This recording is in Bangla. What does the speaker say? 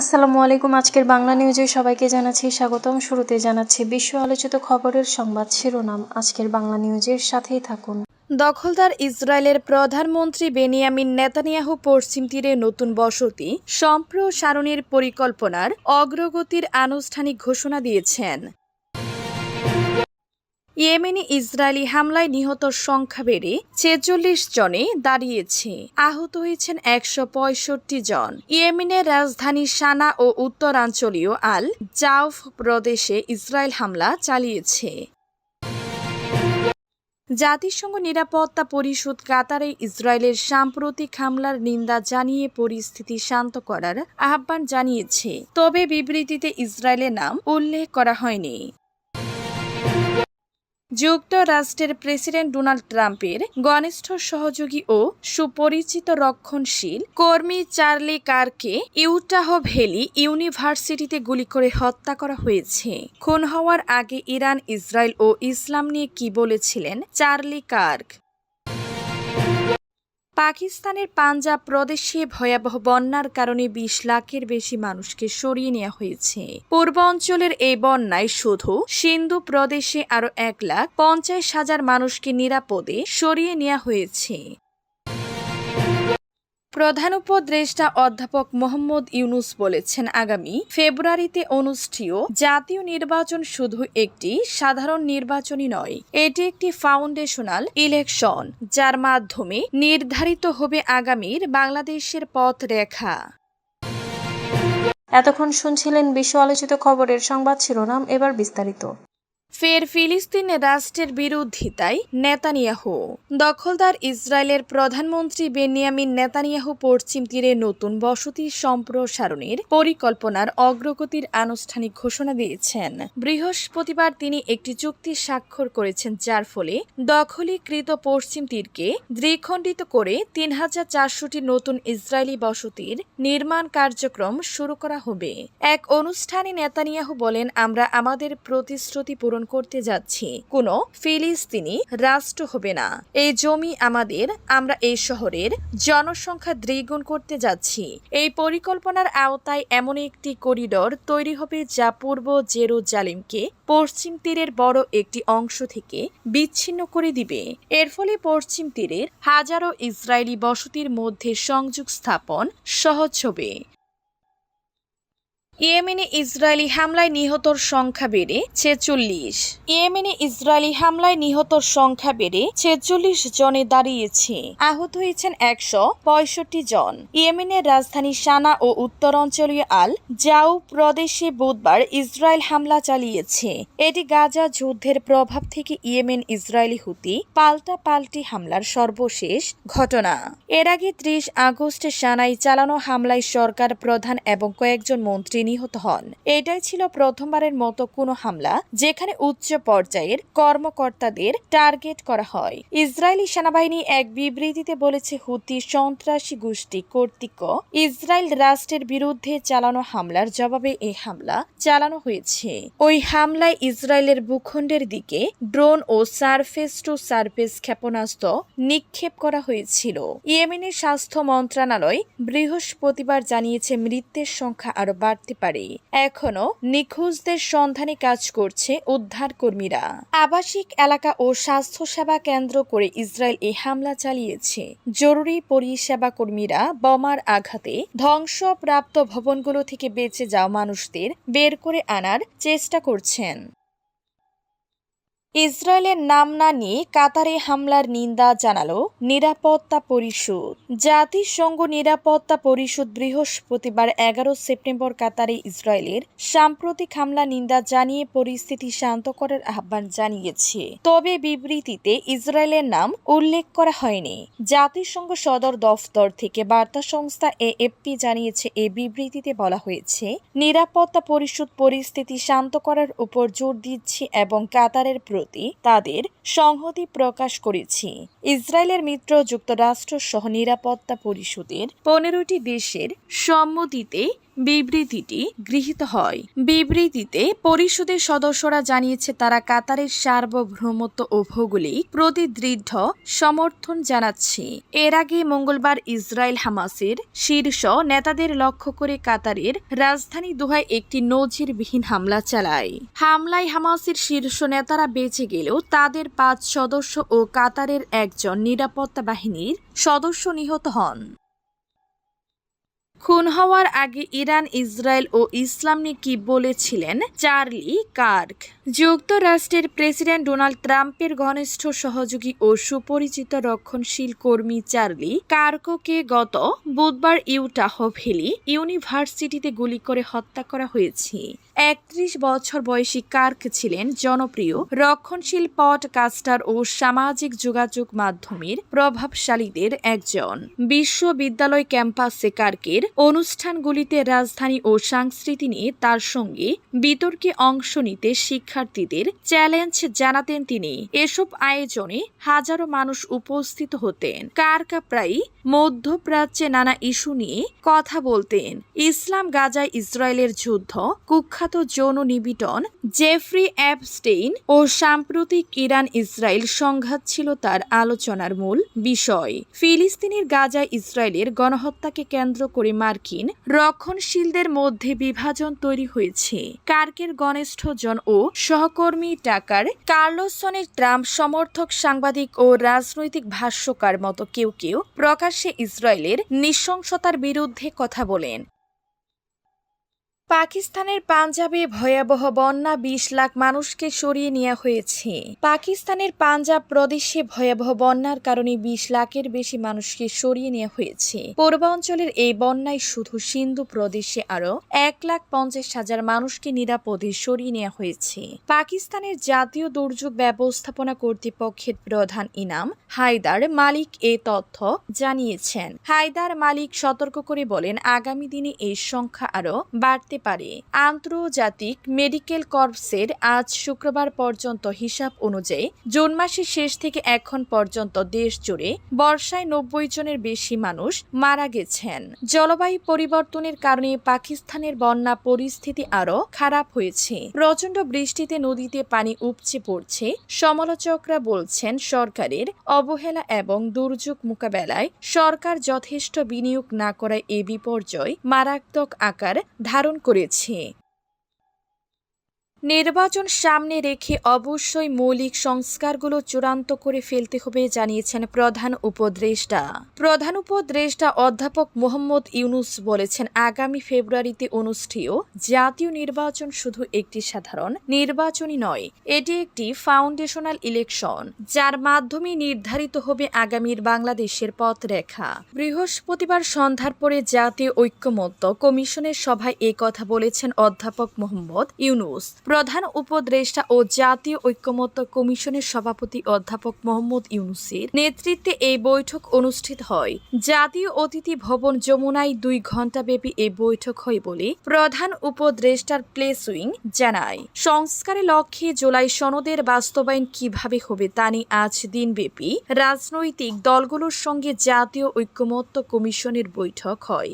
আসসালামু আলাইকুম, আজকের বাংলা নিউজে সবাইকে জানাচ্ছি স্বাগতম। শুরুতে জানাচ্ছি বিশ্ব আলোচিত খবরের সংবাদ শিরোনাম। আজকের বাংলা নিউজের সাথেই থাকুন। দখলদার ইসরায়েলের প্রধানমন্ত্রী বেনিয়ামিন নেতানিয়াহু পশ্চিম তীরে নতুন বসতি, সম্প্রসারণের পরিকল্পনার অগ্রগতির আনুষ্ঠানিক ঘোষণা দিয়েছেন। ইয়েমেনে ইসরায়েলি হামলায় নিহত সংখ্যা বেড়ে ছেচল্লিশ জনে দাঁড়িয়েছে। আহত হয়েছেন একশো পঁয়ষট্টি জন। ইয়েমেনের রাজধানী সানা ও উত্তরাঞ্চলীয় আল জাউফ প্রদেশে ইসরায়েল হামলা চালিয়েছে। জাতিসংঘ নিরাপত্তা পরিষদ কাতারে ইসরায়েলের সাম্প্রতিক হামলার নিন্দা জানিয়ে পরিস্থিতি শান্ত করার আহ্বান জানিয়েছে। তবে বিবৃতিতে ইসরায়েলের নাম উল্লেখ করা হয়নি। যুক্তরাষ্ট্রের প্রেসিডেন্ট ডোনাল্ড ট্রাম্পের ঘনিষ্ঠ সহযোগী ও সুপরিচিত রক্ষণশীল কর্মী চার্লি কারকে ইউটাহ ভ্যালি ইউনিভার্সিটিতে গুলি করে হত্যা করা হয়েছে। খুন হওয়ার আগে ইরান, ইসরায়েল ও ইসলাম নিয়ে কি বলেছিলেন চার্লি কার্ক? পাকিস্তানের পাঞ্জাব প্রদেশে ভয়াবহ বন্যার কারণে বিশ লাখের বেশি মানুষকে সরিয়ে নেওয়া হয়েছে। পূর্ব অঞ্চলের এই বন্যায় শুধু সিন্ধু প্রদেশে আরও এক লাখ পঞ্চাশ হাজার মানুষকে নিরাপদে সরিয়ে নেওয়া হয়েছে। প্রধান উপদেষ্টা অধ্যাপক মোহাম্মদ ইউনুস বলেছেন, আগামী ফেব্রুয়ারিতে অনুষ্ঠেয় জাতীয় নির্বাচন শুধু একটি সাধারণ নির্বাচনই নয়, এটি একটি ফাউন্ডেশনাল ইলেকশন, যার মাধ্যমে নির্ধারিত হবে আগামীর বাংলাদেশের পথ রেখা এতক্ষণ শুনছিলেন বিশ্ব আলোচিত খবরের সংবাদ শিরোনাম, এবার বিস্তারিত। ফের ফিলিস্তিন রাষ্ট্রের বিরোধিতায় নেতানিয়াহু। দখলদার ইসরায়েলের প্রধানমন্ত্রী বেনিয়ামিন নেতানিয়াহু পশ্চিম তীরে নতুন বসতি সম্প্রসারণের পরিকল্পনার অগ্রগতির আনুষ্ঠানিক ঘোষণা দিয়েছেন। বৃহস্পতিবার তিনি একটি চুক্তি স্বাক্ষর করেছেন, যার ফলে দখলীকৃত পশ্চিম তীরকে দ্বিখণ্ডিত করে তিন হাজার চারশোটি নতুন ইসরায়েলি বসতির নির্মাণ কার্যক্রম শুরু করা হবে। এক অনুষ্ঠানে নেতানিয়াহু বলেন, আমরা আমাদের প্রতিশ্রুতি পূরণ করতে যাচ্ছি। কোনো ফিলিস্তিনি রাষ্ট্র হবে না। এই জমি আমাদের, আমরা এই শহরের জনসংখ্যা দ্বিগুণ করতে যাচ্ছি। এই পরিকল্পনার আওতায় এমন একটি করিডর তৈরি হবে যা পূর্ব জেরুজালেমকে পশ্চিম তীরের বড় একটি অংশ থেকে বিচ্ছিন্ন করে দিবে। এর ফলে পশ্চিম তীরের হাজারো ইসরায়েলি বসতির মধ্যে সংযোগ স্থাপন সহজ হবে। ইয়েমেনে ইসরায়েলি হামলায় নিহতর সংখ্যা বেড়ে ছেচল্লিশ। ইয়েমেনে ইসরায়েলি হামলায় নিহতর সংখ্যা বেড়ে ছেচল্লিশ জনে দাঁড়িয়েছে। আহত হয়েছেন একশো পঁয়ষট্টি জন। ইয়েমেনের রাজধানী সানা ও উত্তরাঞ্চলীয় আল জাউ প্রদেশে বুধবার ইসরায়েল হামলা চালিয়েছে। এটি গাজা যুদ্ধের প্রভাব থেকে ইয়েমেন, ইসরায়েলি, হুতি পাল্টা পাল্টি হামলার সর্বশেষ ঘটনা। এর আগে ত্রিশ আগস্টে সানাই চালানো হামলায় সরকার প্রধান এবং কয়েকজন মন্ত্রী নিহত হন। এটাই ছিল প্রথমবারের মতো কোনো হামলা যেখানে উচ্চ পর্যায়ের কর্মকর্তাদের টার্গেট করা হয়। ইসরায়েলি সেনাবাহিনী এক বিবৃতিতে বলেছে, হুতি সন্ত্রাসী গোষ্ঠী কর্তৃক ইসরায়েল রাষ্ট্রের বিরুদ্ধে চালানো হামলার জবাবে এই হামলা চালানো হয়েছে। ওই হামলায় ইসরায়েলের ভূখণ্ডের দিকে ড্রোন ও সারফেস টু সারফেস ক্ষেপণাস্ত্র নিক্ষেপ করা হয়েছিল। ইয়েমেনের স্বাস্থ্য মন্ত্রণালয় বৃহস্পতিবার জানিয়েছে মৃত্যুর সংখ্যা আরও বাড়তে পারে। এখনও নিখোঁজদের সন্ধানে কাজ করছে উদ্ধার কর্মীরা আবাসিক এলাকা ও স্বাস্থ্যসেবা কেন্দ্র করে ইসরায়েল এই হামলা চালিয়েছে। জরুরি পরিষেবা কর্মীরা বোমার আঘাতে ধ্বংসপ্রাপ্ত ভবনগুলো থেকে বেঁচে যাওয়া মানুষদের বের করে আনার চেষ্টা করছেন। ইসরায়েলের নাম না নিয়ে কাতারে হামলার নিন্দা জানালো নিরাপত্তা পরিষদ। জাতিসংঘ নিরাপত্তা পরিষদ বৃহস্পতিবার এগারো সেপ্টেম্বর কাতারে ইসরায়েলের সাম্প্রতিক হামলা নিন্দা জানিয়ে পরিস্থিতি শান্ত করার আহ্বান জানিয়েছে। তবে বিবৃতিতে ইসরায়েলের নাম উল্লেখ করা হয়নি। জাতিসংঘ সদর দফতর থেকে বার্তা সংস্থা এএফপি জানিয়েছে এই বিবৃতিতে বলা হয়েছে, নিরাপত্তা পরিষদ পরিস্থিতি শান্ত করার উপর জোর দিচ্ছে এবং কাতারের প্রতি তাদের সংহতি প্রকাশ করেছি। ইসরায়েলের মিত্র যুক্তরাষ্ট্র সহ নিরাপত্তা পরিষদের পনেরোটি দেশের সম্মতিতে বিবৃতিটি গৃহীত হয়। বিবৃতিতে পরিষদের সদস্যরা জানিয়েছে, তারা কাতারের সার্বভৌমত্ব ও ভৌগোলিক প্রতি দৃঢ় সমর্থন জানাচ্ছে। এর আগে মঙ্গলবার ইসরায়েল হামাসের শীর্ষ নেতাদের লক্ষ্য করে কাতারের রাজধানী দোহায় একটি নজিরবিহীন হামলা চালায়। হামলায় হামাসের শীর্ষ নেতারা বেঁচে গেলেও তাদের পাঁচ সদস্য ও কাতারের একজন নিরাপত্তা বাহিনীর সদস্য নিহত হন। খুন হওয়ার আগে ইরান, ইসরায়েল ও ইসলাম নিয়ে কি বলেছিলেন? Charlie Kirk. যুক্তরাষ্ট্রের প্রেসিডেন্ট ডোনাল্ড ট্রাম্পের ঘনিষ্ঠ সহযোগী ও সুপরিচিত রক্ষণশীল কর্মী চার্লি কার্ককে গত বুধবার ইউটাহ ভ্যালি ইউনিভার্সিটিতে গুলি করে হত্যা করা হয়েছে। একত্রিশ বছর বয়সী কার্ক ছিলেন জনপ্রিয়, রক্ষণশীল পডকাস্টার ও সামাজিক যোগাযোগ মাধ্যমের প্রভাবশালীদের একজন। বিশ্ববিদ্যালয় ক্যাম্পাসে কার্কের অনুষ্ঠানগুলিতে রাজধানী ও সংস্কৃতি নিয়ে তার সঙ্গে বিতর্কে অংশ নিতে শিক্ষার্থীদের চ্যালেঞ্জ জানাতেন তিনি। এসব আয়োজনে হাজারো মানুষ উপস্থিত হতেন। কার্কা প্রায়ই মধ্যপ্রাচ্যে নানা ইস্যু নিয়ে কথা বলতেন। ইসলাম গাজায় ইসরায়েলের যুদ্ধ, কুখ্যাত যৌন নিবিটন জেফ্রি অ্যাপস্টেইন ও সাম্প্রতিক ইরান ইসরায়েল সংঘাত ছিল তার আলোচনার মূল বিষয়। ফিলিস্তিনের গাজা ইসরায়েলের গণহত্যাকে কেন্দ্র করে মার্কিন রক্ষণশীলদের মধ্যে বিভাজন তৈরি হয়েছে। কার্কের ঘনিষ্ঠজন ও সহকর্মী টাকার কার্লোসনের ট্রাম্প সমর্থক সাংবাদিক ও রাজনৈতিক ভাষ্যকার মতো কেউ কেউ প্রকাশ্যে ইসরায়েলের নৃশংসতার বিরুদ্ধে কথা বলেন। পাকিস্তানের পাঞ্জাবে ভয়াবহ বন্যা বিশ লাখ মানুষকে সরিয়ে নেওয়া হয়েছে। পাকিস্তানের পাঞ্জাব প্রদেশে ভয়াবহ বন্যার কারণে বিশ লাখের বেশি মানুষকে সরিয়ে নেওয়া হয়েছে। পূর্বাঞ্চলের এই বন্যায় শুধু সিন্ধু প্রদেশে আরও এক লাখ পঞ্চাশ হাজার মানুষকে নিরাপদে সরিয়ে নেওয়া হয়েছে। পাকিস্তানের জাতীয় দুর্যোগ ব্যবস্থাপনা কর্তৃপক্ষের প্রধান ইনাম হায়দার মালিক এ তথ্য জানিয়েছেন। হায়দার মালিক সতর্ক করে বলেন, আগামী দিনে এই সংখ্যা আরও বাড়তে পারে। আন্তর্জাতিক মেডিকেল কর্পসের আজ শুক্রবার পর্যন্ত হিসাব অনুযায়ী জুন মাসের শেষ থেকে এখন পর্যন্ত দেশ জুড়ে বর্ষায় নব্বই জনের বেশি মানুষ মারা গেছেন। জলবায়ু পরিবর্তনের কারণে পাকিস্তানের বন্যা পরিস্থিতি আরও খারাপ হয়েছে। প্রচণ্ড বৃষ্টিতে নদীতে পানি উপচে পড়ছে, সমালোচকরা বলছেন সরকারের অবহেলা এবং দুর্যোগ মোকাবেলায় সরকার যথেষ্ট বিনিয়োগ না করায় এ বিপর্যয় মারাত্মক আকার ধারণ করেছে। নির্বাচন সামনে রেখে অবশ্যই মৌলিক সংস্কারগুলো চূড়ান্ত করে ফেলতে হবে, জানিয়েছেন প্রধান উপদেষ্টা। প্রধান উপদেষ্টা অধ্যাপক মোহাম্মদ ইউনুস বলেছেন, আগামী ফেব্রুয়ারিতে অনুষ্ঠেয় জাতীয় নির্বাচন শুধু একটি সাধারণ নির্বাচনই নয়, এটি একটি ফাউন্ডেশনাল ইলেকশন, যার মাধ্যমে নির্ধারিত হবে আগামীর বাংলাদেশের পথরেখা। বৃহস্পতিবার সন্ধ্যার পরে জাতীয় ঐক্যমত্য কমিশনের সভায় কথা বলেছেন অধ্যাপক মোহাম্মদ ইউনুস। প্রধান উপদেষ্টা ও জাতীয় ঐক্যমত্য কমিশনের সভাপতি অধ্যাপক মোহাম্মদ ইউনুসের নেতৃত্বে এই বৈঠক অনুষ্ঠিত হয়। জাতীয় অতিথি ভবন যমুনায় দুই ঘণ্টাব্যাপী এই বৈঠক হয় বলে প্রধান উপদেষ্টার প্লেস উইং জানায়। সংস্কারের লক্ষ্যে জুলাই সনদের বাস্তবায়ন কীভাবে হবে তা নিয়ে আজ দিনব্যাপী রাজনৈতিক দলগুলোর সঙ্গে জাতীয় ঐক্যমত্য কমিশনের বৈঠক হয়।